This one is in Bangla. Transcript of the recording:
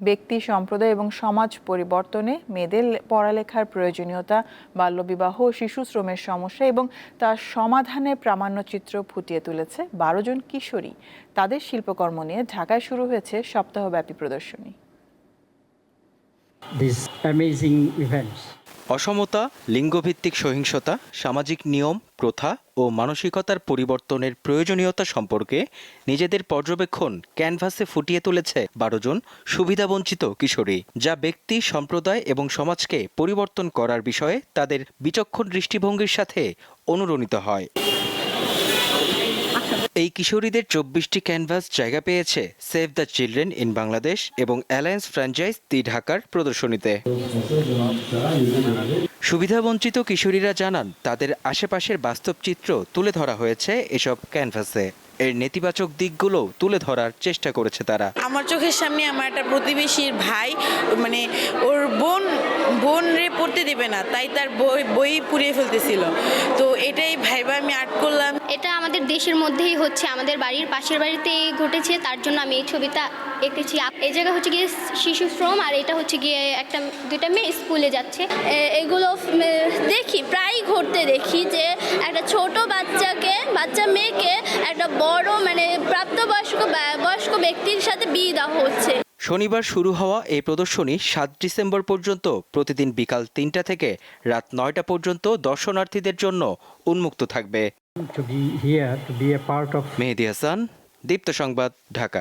ব্যক্তি, সম্প্রদায় এবং সমাজ পরিবর্তনে মেয়েদের পড়ালেখার প্রয়োজনীয়তা, বাল্যবিবাহ ও শিশু শ্রমের সমস্যা এবং তার সমাধানে প্রামাণ্যচিত্র ফুটিয়ে তুলেছে বারো জন কিশোরী তাদের শিল্পকর্ম নিয়ে ঢাকায় শুরু হয়েছে সপ্তাহব্যাপী প্রদর্শনী these amazing events. অসমতা, লিঙ্গভিত্তিক সহিংসতা, সামাজিক নিয়ম, প্রথা ও মানসিকতার পরিবর্তনের প্রয়োজনীয়তা সম্পর্কে নিজেদের পর্যবেক্ষণ ক্যানভাসে ফুটিয়ে তুলেছে বারো জন সুবিধাবঞ্চিত কিশোরী, যা ব্যক্তি, সম্প্রদায় এবং সমাজকে পরিবর্তন করার বিষয়ে তাদের বিচক্ষণ দৃষ্টিভঙ্গির সাথে অনুরণিত হয়। এই কিশোরীদের চব্বিশটি ক্যানভাস জায়গা পেয়েছে save the children in Bangladesh এবং অ্যালায়েন্স ফ্র্যাঞ্চাইজ দি ঢাকার প্রদর্শনীতে। সুবিধাবঞ্চিত কিশোরীরা জানান, তাদের আশেপাশের বাস্তব চিত্র তুলে ধরা হয়েছে এসব ক্যানভাসে। এর নেতিবাচক দিকগুলো তুলে ধরার চেষ্টা করেছে তারা। আমার চোখের সামনে আমার একটা প্রতিবেশীর ভাই মানে ওর বোন বোন রে পড়তে দেবে না, তাই তার বই বই পুড়িয়ে ফেলতেছিল। তো এটাই ভাইবা এটা আমাদের দেশের মধ্যেই হচ্ছে, আমাদের বাড়ির পাশের বাড়িতে ঘটেছে, তার জন্য আমি এই ছবিটা এঁকেছি। এই জায়গা হচ্ছে গিয়ে শিশু শ্রম, আর এটা হচ্ছে গিয়ে একটা, দুইটা মেয়ে স্কুলে যাচ্ছে। এগুলো দেখি, প্রায়ই ঘটতে দেখি যে একটা ছোট বাচ্চাকে, বাচ্চা মেয়েকে একটা বড় মানে প্রাপ্তবয়স্ক বয়স্ক ব্যক্তির সাথে বিয়ে দেওয়া হচ্ছে। শনিবার শুরু হওয়া এই প্রদর্শনী সাত ডিসেম্বর পর্যন্ত প্রতিদিন বিকাল তিনটা থেকে রাত নয়টা পর্যন্ত দর্শনার্থীদের জন্য উন্মুক্ত থাকবে। মেহেদি হাসান দীপ্ত সংবাদ ঢাকা।